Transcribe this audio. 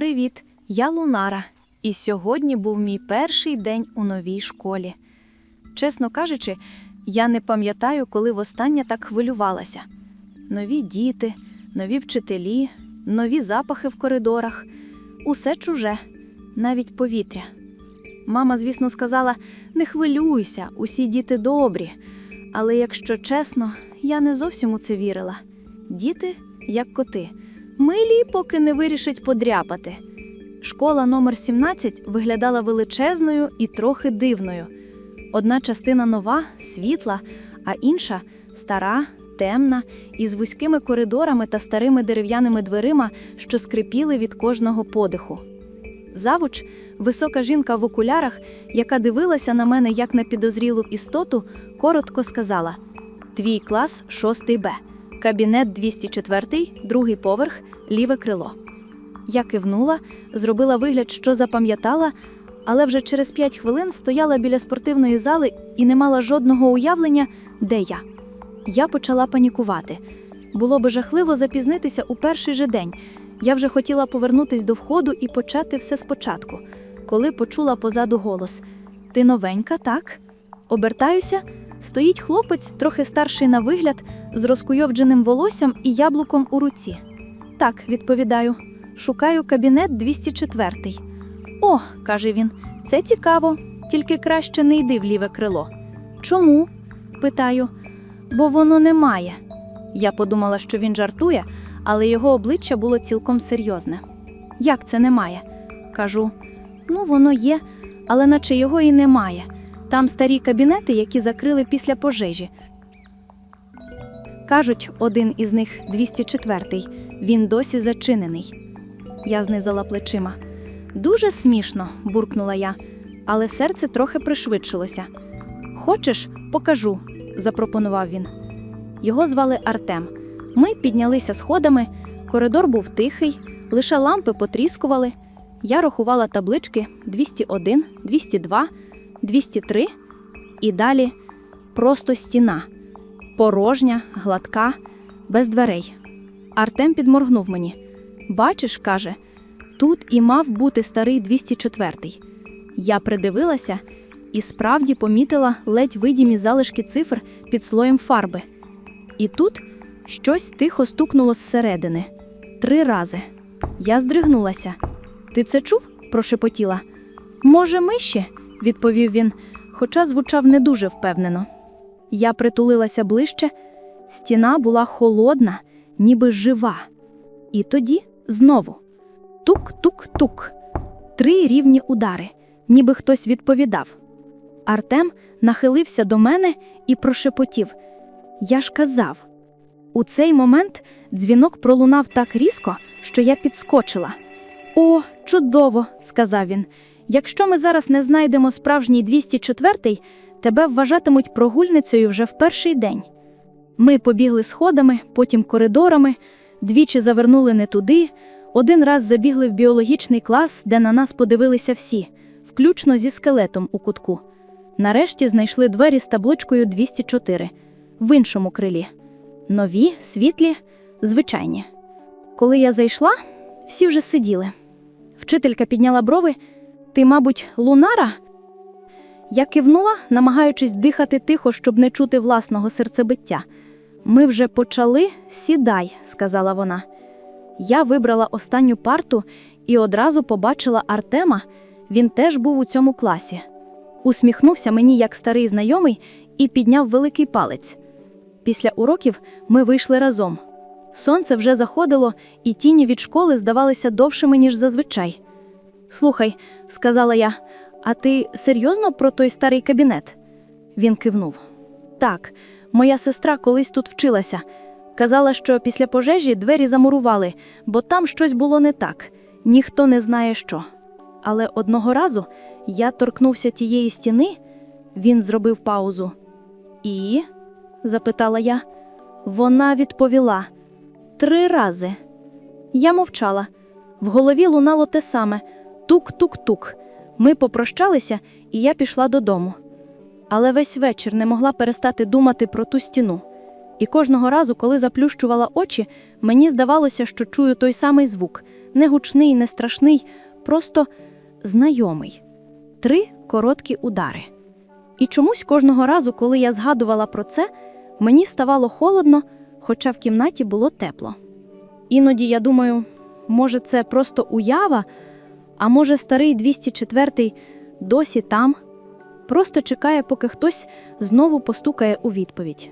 Привіт, я Лунара, і сьогодні був мій перший день у новій школі. Чесно кажучи, я не пам'ятаю, коли востаннє так хвилювалася. Нові діти, нові вчителі, нові запахи в коридорах усе чуже, навіть повітря. Мама, звісно, сказала: не хвилюйся, усі діти добрі. Але якщо чесно, я не зовсім у це вірила. Діти, як коти, милі, поки не вирішать подряпати. Школа номер 17 виглядала величезною і трохи дивною. Одна частина нова, світла, а інша стара, темна, із вузькими коридорами та старими дерев'яними дверима, що скрипіли від кожного подиху. Завуч, висока жінка в окулярах, яка дивилася на мене як на підозрілу істоту, коротко сказала: Твій клас 6 Б, кабінет 204, другий поверх, ліве крило. Я кивнула, зробила вигляд, що запам'ятала, але вже через п'ять хвилин стояла біля спортивної зали і не мала жодного уявлення, де я. Я почала панікувати. Було би жахливо запізнитися у перший же день. Я вже хотіла повернутись до входу і почати все спочатку, коли почула позаду голос: Ти новенька, так? Обертаюся. Стоїть хлопець, трохи старший на вигляд, з розкуйовдженим волоссям і яблуком у руці. Так, відповідаю, шукаю кабінет 204. О, каже він, це цікаво, тільки краще не йди в ліве крило. Чому? питаю. Бо воно немає. Я подумала, що він жартує, але його обличчя було цілком серйозне. Як це немає? Кажу: ну, воно є, але наче його і немає. Там старі кабінети, які закрили після пожежі. Кажуть, один із них 204-й, він досі зачинений. Я знизала плечима. Дуже смішно, буркнула я, але серце трохи пришвидшилося. Хочеш, покажу, запропонував він. Його звали Артем. Ми піднялися сходами, коридор був тихий, лише лампи потріскували. Я рахувала таблички 201, 202, 203 і далі просто стіна. Порожня, гладка, без дверей. Артем підморгнув мені. Бачиш, каже, тут і мав бути старий 204-й. Я придивилася і справді помітила ледь видімі залишки цифр під слоєм фарби. І тут щось тихо стукнуло зсередини. Три рази. Я здригнулася. Ти це чув? прошепотіла. Може, миші? відповів він, хоча звучав не дуже впевнено. Я притулилася ближче. Стіна була холодна, ніби жива. І тоді знову тук-тук-тук. Три рівні удари, ніби хтось відповідав. Артем нахилився до мене і прошепотів: Я ж казав. У цей момент дзвінок пролунав так різко, що я підскочила. О, чудово, сказав він. Якщо ми зараз не знайдемо справжній 204-й, тебе вважатимуть прогульницею вже в перший день. Ми побігли сходами, потім коридорами, двічі завернули не туди, один раз забігли в біологічний клас, де на нас подивилися всі, включно зі скелетом у кутку. Нарешті знайшли двері з табличкою 204 в іншому крилі. Нові, світлі, звичайні. Коли я зайшла, всі вже сиділи. Вчителька підняла брови. Ти, мабуть, лунара? Я кивнула, намагаючись дихати тихо, щоб не чути власного серцебиття. Ми вже почали, сідай, сказала вона. Я вибрала останню парту і одразу побачила Артема. Він теж був у цьому класі. Усміхнувся мені як старий знайомий і підняв великий палець. Після уроків ми вийшли разом. Сонце вже заходило, і тіні від школи здавалися довшими, ніж зазвичай. Слухай, сказала я, а ти серйозно про той старий кабінет? Він кивнув. Так, моя сестра колись тут вчилася. Казала, що після пожежі двері замурували, бо там щось було не так, ніхто не знає що. Але одного разу я торкнувся тієї стіни, він зробив паузу. І, запитала я, вона відповіла три рази. Я мовчала. В голові лунало те саме тук-тук-тук. Ми попрощалися, і я пішла додому. Але весь вечір не могла перестати думати про ту стіну. І кожного разу, коли заплющувала очі, мені здавалося, що чую той самий звук не гучний, не страшний, просто знайомий. Три короткі удари. І чомусь кожного разу, коли я згадувала про це, мені ставало холодно, хоча в кімнаті було тепло. Іноді я думаю, може, це просто уява, а може, старий 204-й досі там, просто чекає, поки хтось знову постукає у відповідь.